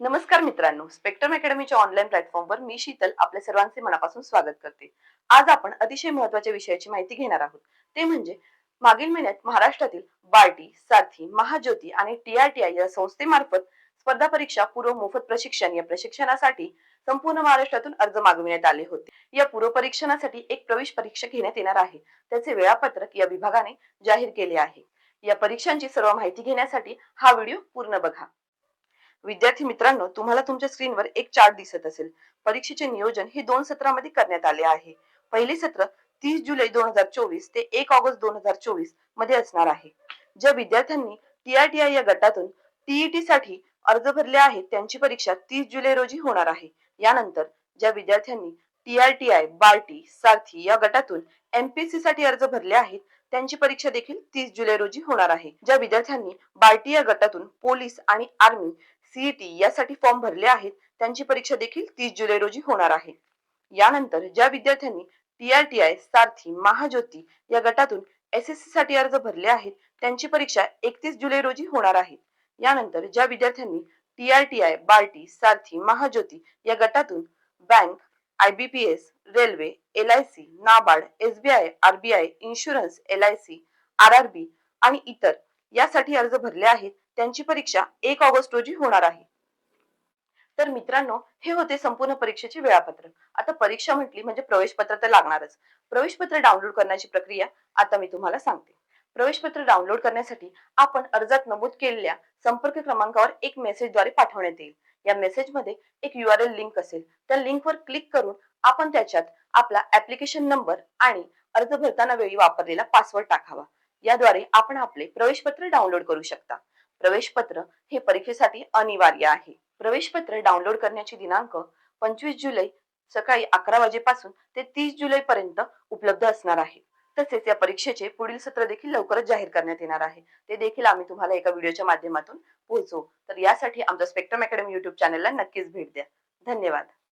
नमस्कार मित्रांनो spectrum अकॅडमीच्या online प्लॅटफॉर्मवर मी शीतल आपल्या सर्वांचे मनापासून स्वागत करते. आज आपण अतिशय महत्त्वाच्या विषयाची माहिती घेणार आहोत. ते म्हणजे मागील महिन्यात महाराष्ट्रातील बार्टी सारथी महाज्योती आणि टीआरटीआय या संस्थेमार्फत स्पर्धा परीक्षा पूर्व मोफत प्रशिक्षण या प्रशिक्षणासाठी संपूर्ण महाराष्ट्रातून अर्ज मागविण्यात आले होते. या पूर्व परीक्षणासाठी एक प्रवेश परीक्षा घेण्यात येणार आहे. त्याचे वेळापत्रक या विभागाने जाहीर केले आहे. या परीक्षांची सर्व माहिती घेण्यासाठी हा व्हिडिओ पूर्ण बघा. विद्यार्थी मित्रांनो तुम्हाला तुमच्या स्क्रीनवर एक चार्ट दिसत असेल. परीक्षेचे नियोजन हे दोन सत्रामध्ये करण्यात आले आहे. पहिले सत्र तीस जुलै दोन हजार चोवीस ते एक ऑगस्ट दोन हजार चोवीसमध्ये असणार आहे. ज्या विद्यार्थ्यांनी टीआरटीआय या गटातून टीईटी साठी अर्ज भरले आहेत त्यांची परीक्षा तीस जुलै रोजी होणार आहे. यानंतर ज्या विद्यार्थ्यांनी टीआरटीआय बार्टी सारथी या गटातून एमपीएससी साठी अर्ज भरले आहेत त्यांची परीक्षा देखील तीस जुलै रोजी होणार आहे. ज्या विद्यार्थ्यांनी बार्टी या गटातून पोलीस आणि आर्मी सीईटी यासाठी फॉर्म भरले आहेत. त्यांची परीक्षा देखील तीस जुलै रोजी होणार आहे. यानंतर ज्या विद्यार्थ्यांनी टीआरटीआय सारथी महाज्योती या गटातून एस एस सी साठी अर्ज भरले आहेत त्यांची परीक्षा एकतीस जुलै रोजी होणार आहे. यानंतर ज्या विद्यार्थ्यांनी टीआरटीआय बार्टी सारथी महाज्योती या गटातून bank IBPS railway L I C NABARD SBI RBI insurance L I C R R B आणि इतर यासाठी अर्ज भरले आहेत त्यांची परीक्षा एक ऑगस्ट रोजी होणार आहे. तर मित्रांनो हे होते संपूर्ण परीक्षेचे वेळापत्रक. आता परीक्षा म्हटली म्हणजे प्रवेशपत्र तर लागणारच. प्रवेशपत्र डाउनलोड करण्याची प्रक्रिया आता मी तुम्हाला सांगते. प्रवेशपत्र डाउनलोड करण्यासाठी आपण अर्जात नमूद केलेल्या संपर्क क्रमांकावर एक मेसेजद्वारे पाठवण्यात येईल. या मेसेजमध्ये एक यू आर एल लिंक असेल. त्या लिंकवर क्लिक करून आपण त्याच्यात आपला ऍप्लिकेशन नंबर आणि अर्ज भरताना वेळी वापरलेला पासवर्ड टाकावा. याद्वारे आपण आपले प्रवेशपत्र डाउनलोड करू शकता. प्रवेशपत्र हे परीक्षेसाठी अनिवार्य आहे. प्रवेशपत्र डाउनलोड करण्याची दिनांक पंचवीस जुलै सकाळी अकरा वाजेपासून ते तीस जुलै पर्यंत उपलब्ध असणार आहे. तसेच या परीक्षेचे पुढील सत्र देखील लवकरच जाहीर करण्यात येणार आहे. ते देखील आम्ही तुम्हाला एका व्हिडिओच्या माध्यमातून पोहोचवू. तर यासाठी आमच्या स्पेक्ट्रम अकॅडमी युट्यूब चॅनलला नक्कीच भेट द्या. धन्यवाद.